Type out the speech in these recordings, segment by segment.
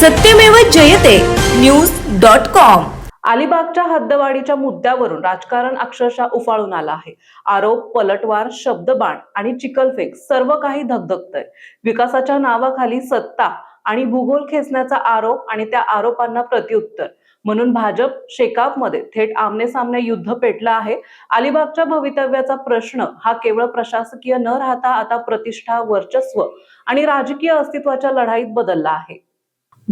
Satyamev Jayate. News dot com. अलिबागच्या हद्दवाढीच्या मुद्द्यावरून राजकारण अक्षरशः उफाळून आलं आहे. आरोप पलटवार शब्दबाण आणि चिकलफेक सर्व काही धगधगतय. विकासाच्या नावाखाली सत्ता आणि भूगोल खेचण्याचा आरोप आणि त्या आरोपांना प्रत्युत्तर. म्हणून भाजप शेकापमध्ये थेट आमने सामने युद्ध पेटलं आहे. अलिबागच्या भवितव्याचा प्रश्न हा केवळ प्रशासकीय न राहता आता प्रतिष्ठा वर्चस्व आणि राजकीय अस्तित्वाच्या लढाईत बदलला आहे.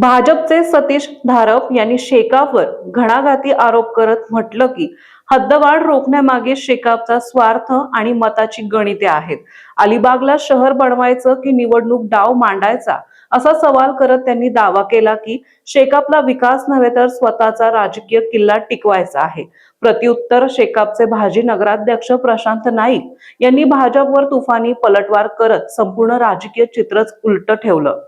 भाजपचे सतीश धारप यांनी शेकापवर घणाघाती आरोप करत म्हटलं की हद्दवाढ रोखण्यामागे शेकापचा स्वार्थ आणि मताची गणिते आहेत. अलिबागला शहर बनवायचं की निवडणूक डाव मांडायचा? असा सवाल करत त्यांनी दावा केला की शेकापला विकास नव्हे तर स्वतःचा राजकीय किल्ला टिकवायचा आहे. प्रत्युत्तर शेकापचे भाजी नगराध्यक्ष प्रशांत नाईक यांनी भाजपवर तुफानी पलटवार करत संपूर्ण राजकीय चित्रच उलट ठेवलं.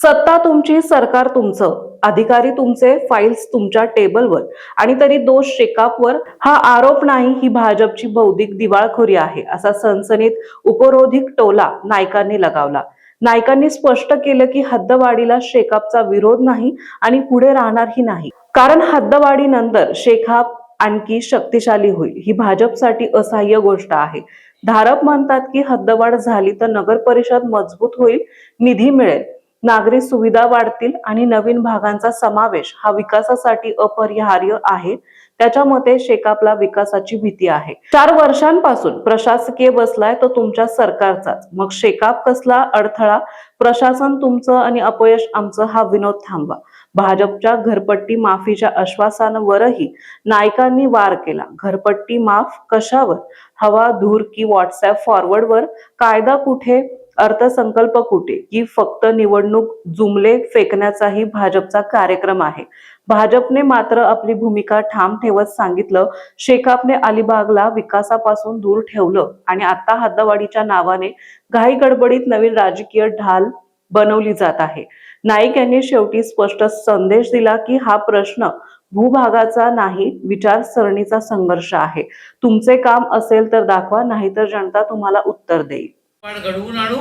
सत्ता तुमची सरकार तुमचं अधिकारी तुमचे फाईल्स तुमच्या टेबलवर आणि तरी दोष शेकापवर हा आरोप नाही ही भाजपची बौद्धिक दिवाळखोरी आहे असा सनसनीत उपरोधिक टोला नायकांनी लगावला. नायकांनी स्पष्ट केलं की हद्दवाढीला शेकापचा विरोध नाही आणि पुढे राहणारही नाही. कारण हद्दवाढीनंतर शेखाप आणखी शक्तिशाली होईल ही भाजपसाठी असह्य गोष्ट आहे. धारप म्हणतात की हद्दवाढ झाली तर नगर परिषद मजबूत होईल निधी मिळेल. नागरी सुविधा वाढतील आणि नवीन भागांचा समावेश हा विकासासाठी अपरिहार्य आहे. त्याच्या मते शेकापला विकासाची भीती आहे. चार वर्षांपासून प्रशासकीय बसलाय तो तुमच्या सरकारचाच. मग शेकाप कसला अडथळा? प्रशासन तुमचं आणि अपयश आमचं हा विनोद थांबवा. भाजपच्या घरपट्टी माफीच्या आश्वासनावरही नायकांनी वार केला. घरपट्टी माफ कशावर? हवा धूर की व्हॉट्सअप फॉरवर्डवर कायदा कुठे? अर्थसंकल्प कुठे? की फक्त निवडणूक जुमले फेकण्याचाही भाजपचा कार्यक्रम आहे. भाजपने मात्र आपली भूमिका ठाम ठेवत सांगितलं. शेखापने अलिबागला विकासापासून दूर ठेवलं. आणि आता हद्दवाडीच्या नावाने घाई गडबडीत नवीन राजकीय ढाल बनवली जात आहे. नाईक यांनी शेवटी स्पष्ट संदेश दिला की हा प्रश्न भूभागाचा नाही विचारसरणीचा संघर्ष आहे. तुमचे काम असेल तर दाखवा नाहीतर जनता तुम्हाला उत्तर देईल. घडवून आणू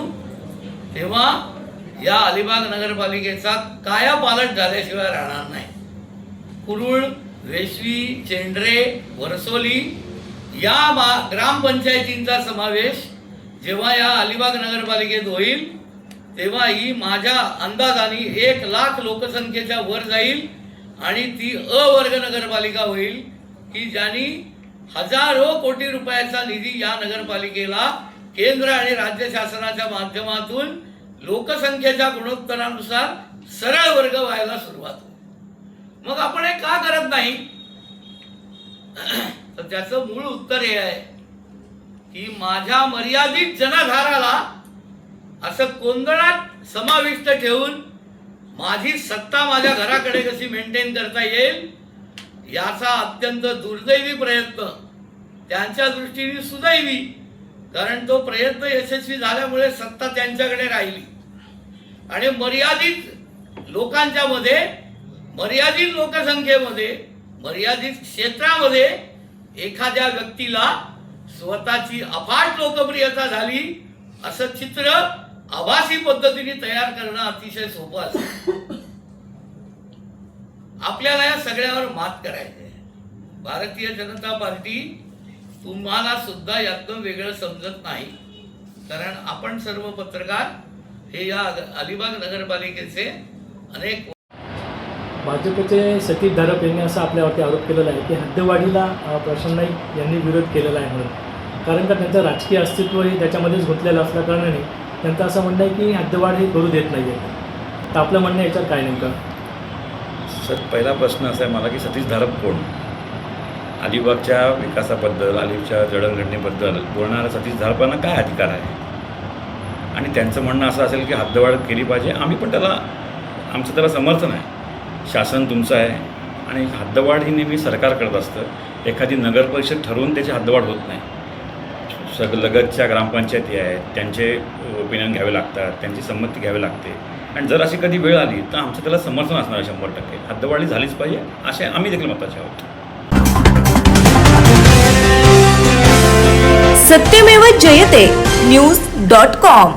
तेव्हा या अलिबाग नगरपालिकेचा कायापालट झाल्याशिवाय राहणार नाही. कुरुळ वेशवी चेंडरे वरसोली या मा ग्रामपंचायतींचा समावेश जेव्हा या अलिबाग नगरपालिकेत होईल तेव्हा ही माझ्या अंदाजाने एक लाख लोकसंख्येच्या वर जाईल आणि ती अवर्ग नगरपालिका होईल की ज्यांनी हजारो कोटी रुपयाचा निधी या नगरपालिकेला केंद्र आणि राज्य शासनाच्या माध्यमातून लोकसंख्येच्या गुणोत्तरानुसार सरळ वर्ग व्हायला सुरुवात मग आपण हे का करत नाही? तर त्याचं मूळ उत्तर हे आहे की माझ्या मर्यादित जनाधाराला असं कोंदणात समाविष्ट ठेवून माझी सत्ता माझ्या घराकडे कशी मेंटेन करता येईल याचा अत्यंत दुर्दैवी प्रयत्न त्यांच्या दृष्टीने सुदैवी कारण तो प्रयत्न यशस्वी झाल्यामुळे सत्ता त्यांच्याकडे राहिली. आणि मर्यादित लोकांच्या मध्ये मर्यादित लोकसंख्येमध्ये मर्यादित क्षेत्रामध्ये एखाद्या व्यक्तीला स्वतःची अफाट लोकप्रियता झाली असं चित्र आभासी पद्धतीने तयार करणं अतिशय सोपं असतं. आपल्याला या सगळ्यावर मात करायचं आहे भारतीय जनता पार्टी तुम्हाला सुद्धा यातनं वेगळं समजत नाही. कारण आपण सर्व पत्रकार हे या अलिबाग नगरपालिकेचे अनेक भाजपचे सतीश धारप यांनी असा आपल्यावरती आरोप केलेला आहे की हद्दवाढीला प्रशांत नाईक यांनी विरोध केलेला आहे म्हणून. कारण का त्यांचं राजकीय अस्तित्वही त्याच्यामध्येच गुंतलेलं असल्याकारणाने त्यांचं असं म्हणणं आहे की हद्दवाढ हे करू देत नाही आहे तर आपलं म्हणणं याच्यावर काय नेमकं? सर पहिला प्रश्न असा आहे मला की सतीश धारप कोण? अलिबागच्या विकासाबद्दल अलिबागच्या जडणघडणीबद्दल बोलणाऱ्या सतीश धारपांना काय अधिकार आहे? आणि त्यांचं म्हणणं असं असेल की हद्दवाढ केली पाहिजे आम्ही पण त्याला आमचं त्याला समर्थन आहे. शासन तुमचं आहे. आणि हद्दवाढ ही नेहमी सरकार करत असतं. एखादी नगरपरिषद ठरवून त्याची हद्दवाढ होत नाही. सग लगतच्या ग्रामपंचायती आहेत त्यांचे ओपिनियन घ्यावे लागतात त्यांची संमती घ्यावी लागते. आणि जर अशी कधी वेळ आली तर आमचं त्याला समर्थन असणार आहे शंभर टक्के. हद्दवाढी झालीच पाहिजे असे आम्ही देखील मताचे आहोत. Satyamev Jayate news dot com.